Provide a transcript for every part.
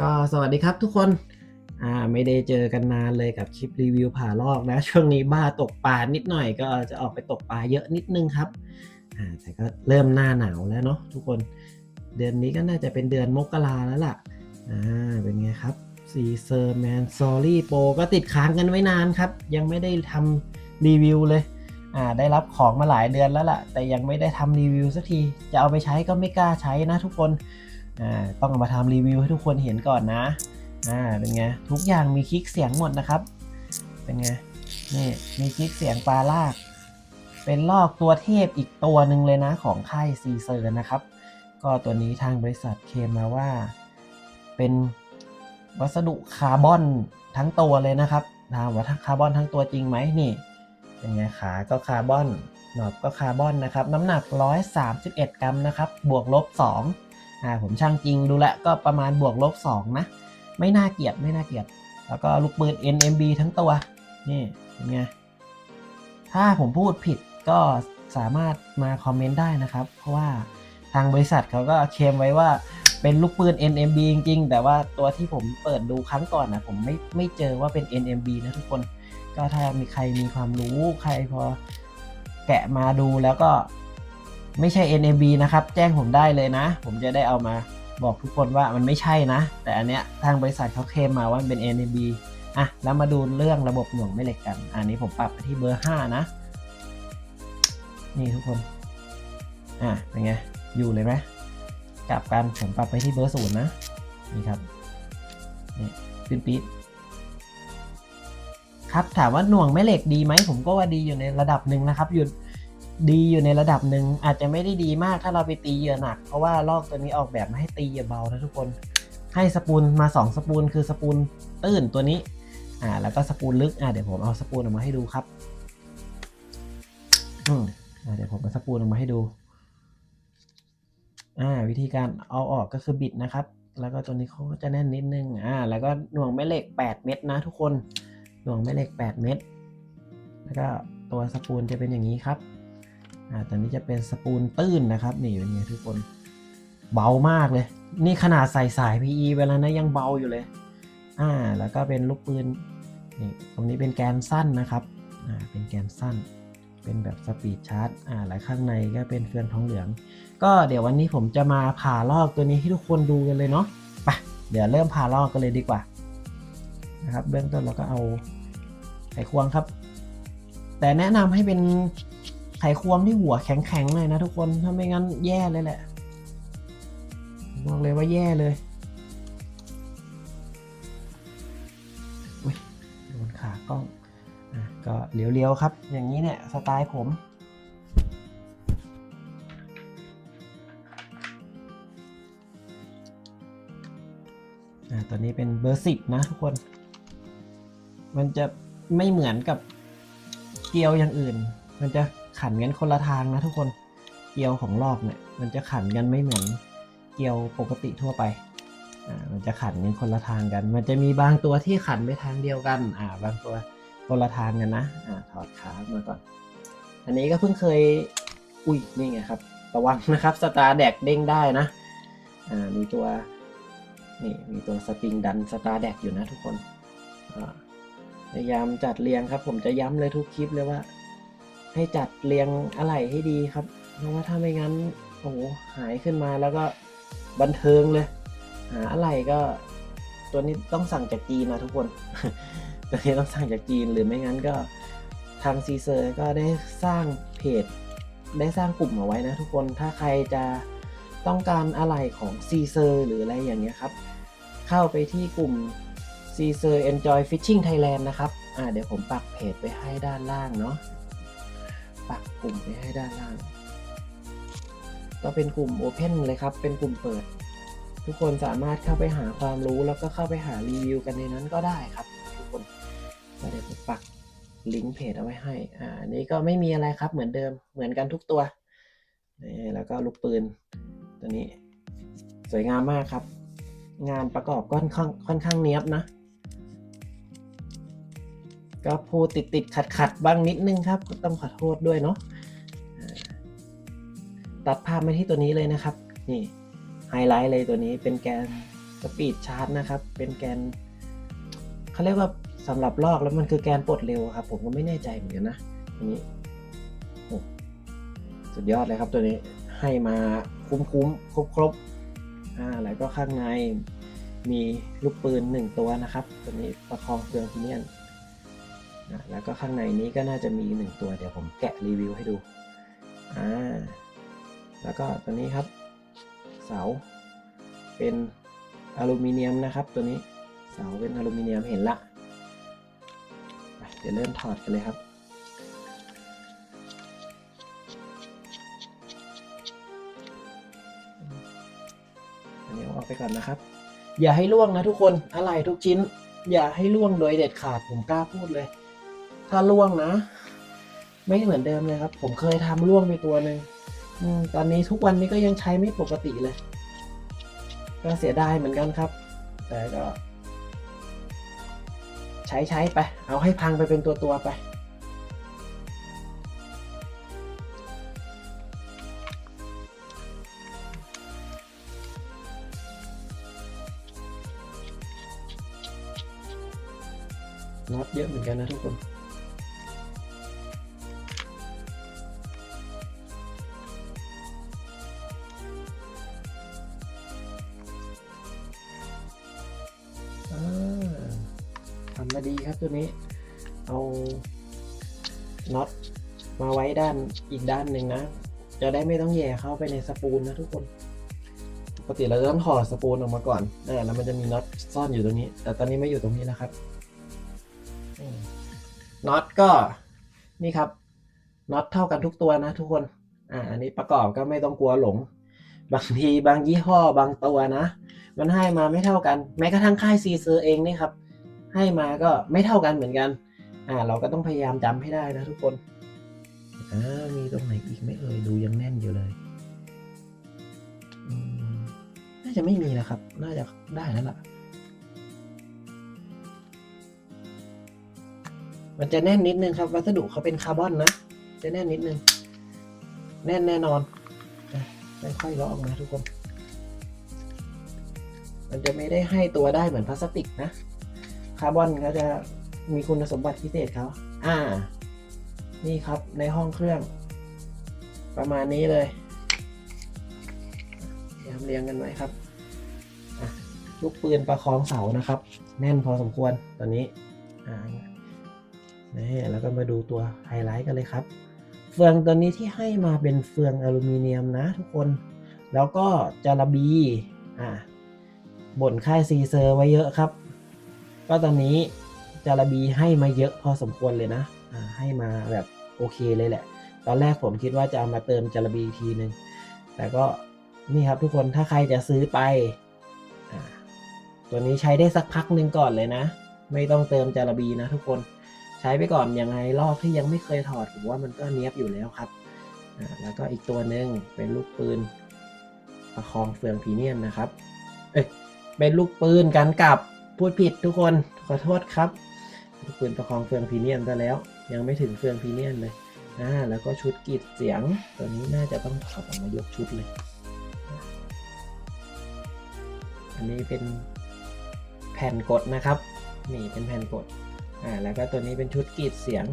ก็สวัสดีครับทุกคนอ่าไม่ได้เจอกันนานเลยกับคลิปรีวิวผ่าลอกนะ ช่วงนี้บ้าตกปลานิดหน่อยก็จะออกไปตกปลาเยอะนิดนึงครับอ่าแต่ก็เริ่มหน้าหนาวแล้วเนาะทุกคนเดือนนี้ก็น่าจะเป็นเดือนมกราแล้วล่ะอ่าเป็นไงครับซีเซอร์แมนซอรี่โปก็ติดค้างกันไว้นานครับ ยังไม่ได้ทำรีวิวเลยอ่าได้รับของมาหลายเดือนแล้วล่ะ แต่ยังไม่ได้ทำรีวิวสักที จะเอาไปใช้ก็ไม่กล้าใช้นะทุกคน ต้องมาทำรีวิวให้ทุกคนเห็นก่อนนะอ่าเป็นไงทุกอย่างมีคลิกเสียงหมดนะครับ เป็นไงนี่มีคลิกเสียงปลาลาก เป็นลอกตัวเทพอีกตัวหนึ่งเลยนะของค่ายซีเซอร์นะครับ ก็ตัวนี้ทางบริษัทเคมมาว่า เป็นวัสดุคาร์บอนทั้งตัวเลยนะครับถามว่าคาร์บอนทั้งตัวจริงไหมนี่เป็นไงขาก็คาร์บอนหนอบก็คาร์บอนนะครับ น้ำหนัก 131 กรัมนะครับ บวกลบ 2 อ่าผมช่างจริงดูแลก็ประมาณบวกลบ2นะ ไม่น่าเกลียดไม่น่าเกลียด แล้วก็ลูกปืน NMB ทั้งตัว นี่เป็นไง ถ้าผมพูดผิดก็สามารถมาคอมเมนต์ได้นะครับ เพราะว่าทางบริษัทเขาก็เคลมไว้ว่าเป็นลูกปืน NMB จริงๆ แต่ว่าตัวที่ผมเปิดดูครั้งก่อนนะผมไม่ไม่เจอว่าเป็น NMB นะทุกคน ก็ถ้ามีใครมีความรู้ใครพอแกะมาดูแล้วก็ ไม่ใช่ NMB นะครับ แจ้งผมได้เลยนะ ผมจะได้เอามาบอกทุกคนว่ามันไม่ใช่นะ แต่อันเนี้ยทางบริษัทเขาเคลมมาว่ามันเป็น NMB อะ แล้วมาดูเรื่องระบบหน่วงแม่เหล็กกัน อันนี้ผมปรับไปที่เบอร์ 5 นะ นี่ทุกคน อะ เป็นไง อยู่เลยไหมกลับกันผมปรับไปที่เบอร์ศูนย์นะ นี่ครับ นี่ขึ้นปี๊ดครับ ถามว่าหน่วงแม่เหล็กดีไหม ผมก็ว่าดีอยู่ในระดับหนึ่งนะครับ อยู่ ดีอยู่ในระดับหนึ่งอาจจะไม่ได้ดีมากถ้าเราไปตีเหยื่อหนัก เพราะว่าลอกตัวนี้ออกแบบมาให้ตีเหยื่อเบานะทุกคนให้สปูลมา 2 สปูลคือสปูลตื้นตัวนี้อ่าแล้วก็สปูลลึกอ่าเดี๋ยวผมเอาสปูลออกมาให้ดูครับอืมอ่าเดี๋ยวผมเอาสปูลออกมาให้ดูอ่าวิธีการเอาออกก็คือบิดนะครับ แล้วก็ตัวนี้เขาก็จะแน่นนิดนึงอ่าแล้วก็หน่วงแม่เหล็ก 8 เม็ดนะทุกคนหน่วงแม่เหล็ก 8 เม็ดแล้วก็ตัวสปูลจะเป็นอย่างนี้ครับ อ่าตอนนี้จะเป็นสปูลตื้นนะครับ นี่เป็นไงทุกคน เบามากเลย นี่ขนาดใส่สาย PE ไปแล้วนะยังเบาอยู่เลย อ่า แล้วก็เป็นลูกปืน นี่ตรงนี้เป็นแกนสั้นนะครับ อ่า เป็นแกนสั้น เป็นแบบสปีดชาร์จ อ่า แล้วข้างในก็เป็นเฟืองทองเหลือง ก็เดี๋ยววันนี้ผมจะมาผ่าลอกตัวนี้ให้ทุกคนดูกันเลยเนาะ ไป เดี๋ยวเริ่มผ่าลอกกันเลยดีกว่า นะครับ เบื้องต้นเราก็เอาไขควงครับ แต่แนะนำให้เป็น ไขควงที่หัวแข็งๆหน่อยนะทุกคน ถ้าไม่งั้นแย่เลยแหละ บอกเลยว่าแย่เลยอุ๊ยโดนขากล้องอะก็เลี้ยวๆครับ อย่างนี้เนี่ยสไตล์ผมอ่าตอนนี้เป็นเบอร์สิบนะทุกคน มันจะไม่เหมือนกับเกลียวอย่างอื่น มันจะ ขันกันคนละทางนะทุกคนเกลียวของลอกเนี่ยมันจะขันกันไม่เหมือนเกลียวปกติทั่วไปอ่ามันจะขันกันคนละทางกัน มันจะมีบางตัวที่ขันไปทางเดียวกันอ่าบางตัวคนละทางกันนะอ่าถอดขาออกมาก่อน อันนี้ก็เพิ่งเคยอุ้ยนี่ไงครับระวังนะครับสตาร์แดกเด้งได้นะอ่ามีตัวนี่มีตัวสปริงดันสตาร์แดกอยู่นะทุกคนพยายามจัดเรียงครับ ผมจะย้ำเลยทุกคลิปเลยว่า ให้จัดเรียงอะไหล่ให้ดีครับ เพราะว่าถ้าไม่งั้นโอ้โหหายขึ้นมาแล้วก็บันเทิงเลย หาอะไหล่ก็ตัวนี้ต้องสั่งจากจีนนะทุกคน ตัวนี้ต้องสั่งจากจีนหรือไม่งั้นก็ทางซีเซอร์ก็ได้สร้างเพจ ได้สร้างกลุ่มเอาไว้นะทุกคนถ้าใครจะต้องการอะไหล่ของซีเซอร์หรืออะไรอย่างเงี้ยครับ เข้าไปที่กลุ่ม c s e r Enjoy Fishing Thailand นะครับ อ่าเดี๋ยวผมปักเพจไปให้ด้านล่างเนาะ กลุ่มไปให้ด้านล่างก็เป็นกลุ่ม Open เลยครับ เป็นกลุ่มเปิด ทุกคนสามารถเข้าไปหาความรู้แล้วก็เข้าไปหารีวิวกันในนั้นก็ได้ครับ ทุกคนเดี๋ยวผมปักลิงก์เพจเอาไว้ให้ อ่า นี้ก็ไม่มีอะไรครับเหมือนเดิม เหมือนกันทุกตัวนี่แล้วก็ลูกปืนตัวนี้ สวยงามมากครับ งานประกอบก็ค่อนข้างค่อนข้างเนี้ยบนะ ก็พูดติดติดขัดขัดบ้างนิดนึงครับ ต้องขอโทษด้วยเนาะตัดภาพมาที่ตัวนี้เลยนะครับ นี่ไฮไลท์เลยตัวนี้เป็นแกนสปีดชาร์จนะครับ เป็นแกนเขาเรียกว่าสำหรับลอกแล้วมันคือแกนปลดเร็วครับ ผมก็ไม่แน่ใจเหมือนกันนะอันนี้สุดยอดเลยครับตัวนี้ให้มาคุ้มคุ้มครบครบๆอ่าแล้วก็ข้างในมีลูกปืนหนึ่งตัวนะครับ ตัวนี้ประคองเฟืองพิเนียน แล้วก็ข้างในนี้ก็น่าจะมีหนึ่งตัวเดี๋ยวผมแกะรีวิวให้ดูอ่าแล้วก็ตัวนี้ครับ เสาเป็นอลูมิเนียมนะครับ ตัวนี้เสาเป็นอลูมิเนียมเห็นละเดี๋ยวเริ่มถอดกันเลยครับอันนี้เอาออกไปก่อนนะครับ อย่าให้ล่วงนะทุกคนอะไรทุกชิ้น อย่าให้ล่วงโดยเด็ดขาดผมกล้าพูดเลย ถ้าล่วงนะ ไม่เหมือนเดิมเลยครับ ผมเคยทำล่วงไปตัวหนึ่งตอนนี้ทุกวันนี้ก็ยังใช้ไม่ปกติเลย ก็เสียดายเหมือนกันครับ แต่ก็ ใช้ใช้ไป เอาให้พังไปเป็นตัวตัวไปน็อตเยอะเหมือนกันนะทุกคน มาดีครับตัวนี้ เอาน็อตมาไว้ด้านอีกด้านหนึ่งนะ จะได้ไม่ต้องแย่เข้าไปในสปูลนะทุกคน ปกติเราจะต้องถอดสปูลออกมาก่อนอ่าแล้วมันจะมีน็อตซ่อนอยู่ตรงนี้ แต่ตอนนี้ไม่อยู่ตรงนี้นะครับน็อตก็นี่ครับน็อตเท่ากันทุกตัวนะทุกคน อ่า อันนี้ประกอบก็ไม่ต้องกลัวหลง บางทีบางยี่ห้อบางตัวนะ มันให้มาไม่เท่ากัน แม้กระทั่งค่ายซีเซอร์เองนี่ครับ ให้มาก็ไม่เท่ากันเหมือนกัน อ่า เราก็ต้องพยายามจำให้ได้นะทุกคน อ่า มีตรงไหนอีกไหม่เอ่ย ดูยังแน่นอยู่เลยอืมน่าจะไม่มีนะครับ น่าจะได้แล้วล่ะ มันจะแน่นนิดนึงครับ วัสดุเขาเป็นคาร์บอนนะ จะแน่นนิดนึง แน่นแน่นอนอะค่อยๆเลาะออกมาทุกคน มันจะไม่ได้ให้ตัวได้เหมือนพลาสติกนะ คาร์บอนเขาจะมีคุณสมบัติพิเศษเขาอ่า นี่ครับในห้องเครื่อง ประมาณนี้เลยเรียงเรียงกันไว้ครับอะลูกปืนประคองเสานะครับ แน่นพอสมควรตอนนี้อ่านี่แล้วก็มาดูตัวไฮไลท์กันเลยครับ เฟืองตัวนี้ที่ให้มาเป็นเฟืองอลูมิเนียมนะทุกคน แล้วก็จาระบีอ่าบ่นค่ายซีเซอร์ไว้เยอะครับ ก็ตอนนี้จาระบีให้มาเยอะพอสมควรเลยนะให้มาแบบโอเคเลยแหละ ตอนแรกผมคิดว่าจะเอามาเติมจาระบีอีกทีนึง แต่ก็นี่ครับทุกคนถ้าใครจะซื้อไปอตัวนี้ใช้ได้สักพักหนึ่งก่อนเลยนะ ไม่ต้องเติมจาระบีนะทุกคนใช้ไปก่อนยังไงรอบที่ยังไม่เคยถอดผมว่ามันก็เนี้ยบอยู่แล้วครับแล้วก็อีกตัวหนึ่งเป็นลูกปืนประคองเฟืองพีเนียมนะครับ เอ้ยเป็นลูกปืนกันกลับ พูดผิดทุกคนขอโทษครับลูกปืนประคองเฟืองพีเนียมซะแล้ว ยังไม่ถึงเฟืองพีเนียมเลยอ่าแล้วก็ชุดกีดเสียง ตัวนี้น่าจะต้องถอดออกมายกชุดเลย อันนี้เป็นแผ่นกดนะครับ นี่เป็นแผ่นกดอ่าแล้วก็ตัวนี้เป็นชุดกีดเสียง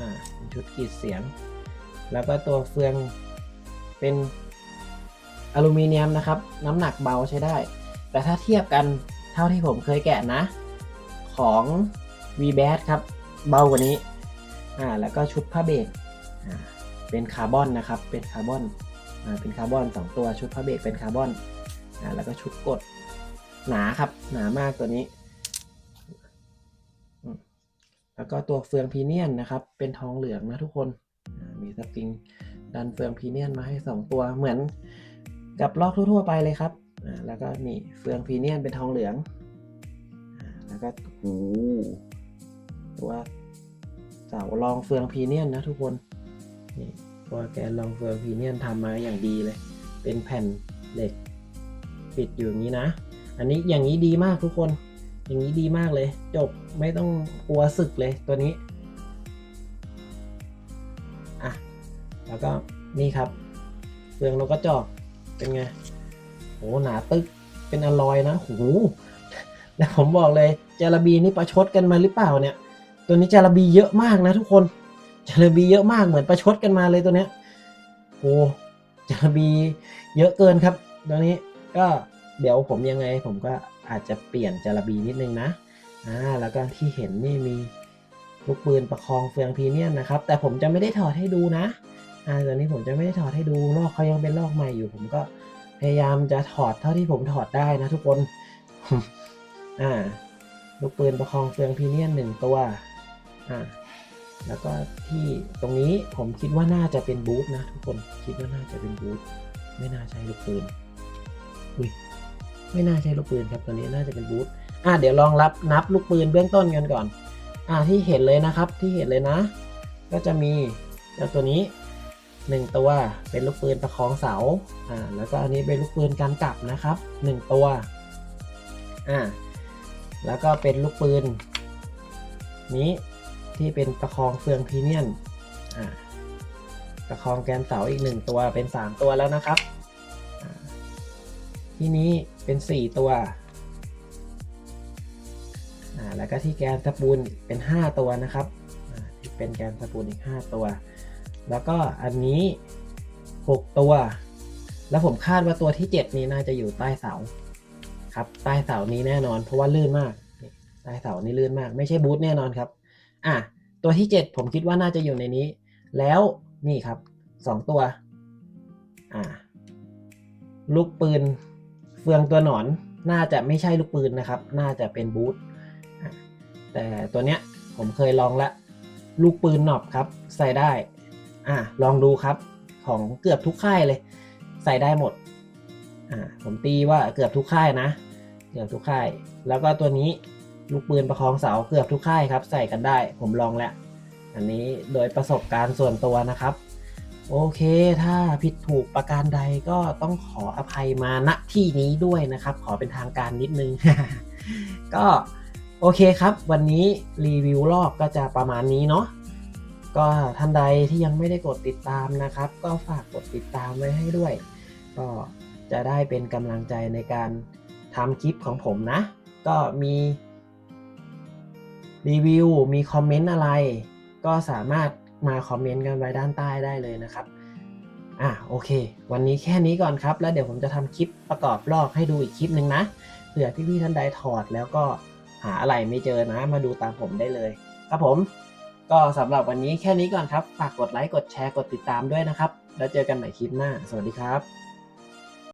อ่าเป็นชุดกีดเสียง แล้วก็ตัวเฟืองเป็นอลูมิเนียมนะครับ น้ำหนักเบาใช้ได้ แต่ถ้าเทียบกัน เท่าที่ผมเคยแกะนะ ของ v b a t ครับ เบากว่านี้อ่าแล้วก็ชุดผ้าเบรกอ่าเป็นคาร์บอนนะครับ เป็นคาร์บอนอ่าเป็นคาร์บอนสองตัวชุดผ้าเบรกเป็นคาร์บอนอ่าแล้วก็ชุดกดหนาครับ หนามากตัวนี้อืมแล้วก็ตัวเฟืองพีเนียนนะครับ เป็นทองเหลืองนะทุกคนมีสปริงดันเฟืองพีเนียนมาให้สองตัวเหมือนกับลอกทั่วๆไปเลยครับ แล้วก็นี่เฟืองพีเนียนเป็นทองเหลือง แล้วก็โอ้โหตัวเสารองเฟืองพีเนียนนะทุกคนนี่ตัวแกนรองเฟืองพีเนียนทำมาอย่างดีเลย เป็นแผ่นเหล็กปิดอยู่อย่างนี้นะ อันนี้อย่างนี้ดีมากทุกคน อย่างนี้ดีมากเลย จบไม่ต้องกลัวสึกเลยตัวนี้อะแล้วก็นี่ครับเฟืองนกกระจอกเป็นไง โหหนาตึกเป็นอลอยนะโหแล้วผมบอกเลยจาระบีนี่ประชดกันมาหรือเปล่าเนี่ย ตัวนี้จาระบีเยอะมากนะทุกคนจาระบีเยอะมากเหมือนประชดกันมาเลยตัวเนี้ยโอ้จาระบีเยอะเกินครับ ตัวนี้ก็เดี๋ยวผมยังไงผมก็อาจจะเปลี่ยนจาระบีนิดนึงนะอ่าแล้วก็ที่เห็นนี่มีลูกปืนประคองเฟืองพีเมียมนะครับ แต่ผมจะไม่ได้ถอดให้ดูนะอ่าตัวนี้ผมจะไม่ได้ถอดให้ดูลอกเขายังเป็นลอกใหม่อยู่ ผมก็ พยายามจะถอดเท่าที่ผมถอดได้นะทุกคน อ่า ลูกปืนประคองเฟืองพีเมียมหนึ่งตัว อ่า แล้วก็ที่ตรงนี้ผมคิดว่าน่าจะเป็นบูทนะทุกคน คิดว่าน่าจะเป็นบูทไม่น่าใช่ลูกปืน อุ้ย ไม่น่าใช่ลูกปืนครับตัวนี้น่าจะเป็นบูทอ่าเดี๋ยวลองรับนับลูกปืนเบื้องต้นกันก่อน อ่าที่เห็นเลยนะครับ ที่เห็นเลยนะ ก็จะมีเจ้าตัวนี้ หนึ่งตัวเป็นลูกปืนประคองเสาอ่าแล้วก็อันนี้เป็นลูกปืนการกลับนะครับหนึ่งตัวอ่าแล้วก็เป็นลูกปืน นี้ที่เป็นประคองเฟืองพีเมียมอ่าประคองแกนเสาอีกหนึ่งตัวเป็นสามตัวแล้วนะครับ ที่นี้เป็นสี่ตัวอ่าแล้วก็ที่แกนสปูลเป็นห้าตัวนะครับอ่าที่เป็นแกนสปูลอีกห้าตัว แล้วก็อันนี้หกตัว แล้วผมคาดว่าตัวที่เจ็ดนี้น่าจะอยู่ใต้เสา ครับ ใต้เสานี้แน่นอน เพราะว่าลื่นมาก ใต้เสานี้ลื่นมาก ไม่ใช่บูทแน่นอนครับ อะ ตัวที่ 7 ผมคิดว่าน่าจะอยู่ในนี้ แล้วนี่ครับสองตัว อ่า ลูกปืน เฟืองตัวหนอน น่าจะไม่ใช่ลูกปืนนะครับ น่าจะเป็นบูทแต่ตัวเนี้ยผมเคยลองละ ลูกปืนหนอบครับ ใส่ได้ อะลองดูครับของเกือบทุกค่ายเลย ใส่ได้หมดอ่าผมตีว่าเกือบทุกค่ายนะ เกือบทุกค่าย แล้วก็ตัวนี้ลูกปืนประคองเสาเกือบทุกค่ายครับ ใส่กันได้ผมลองแล้ว อันนี้โดยประสบการณ์ส่วนตัวนะครับ โอเค ถ้าผิดถูกประการใดก็ต้องขออภัยมาณที่นี้ด้วยนะครับ ขอเป็นทางการนิดนึง ก็โอเคครับ วันนี้รีวิวลอกก็จะประมาณนี้เนาะ ก็ท่านใดที่ยังไม่ได้กดติดตามนะครับ ก็ฝากกดติดตามไว้ให้ด้วย ก็จะได้เป็นกำลังใจในการทำคลิปของผมนะ ก็มีรีวิวมีคอมเมนต์อะไร ก็สามารถมาคอมเมนต์กันไว้ด้านใต้ได้เลยนะครับอะโอเค วันนี้แค่นี้ก่อนครับ แล้วเดี๋ยวผมจะทำคลิปประกอบลอกให้ดูอีกคลิปหนึ่งนะเผื่อพี่ๆท่านใดถอดแล้วก็หาอะไรไม่เจอนะ มาดูตามผมได้เลย ครับผม ก็สำหรับวันนี้แค่นี้ก่อนครับ ฝากกดไลค์ กดแชร์ กดติดตามด้วยนะครับ แล้วเจอกันใหม่คลิปหน้า สวัสดีครับ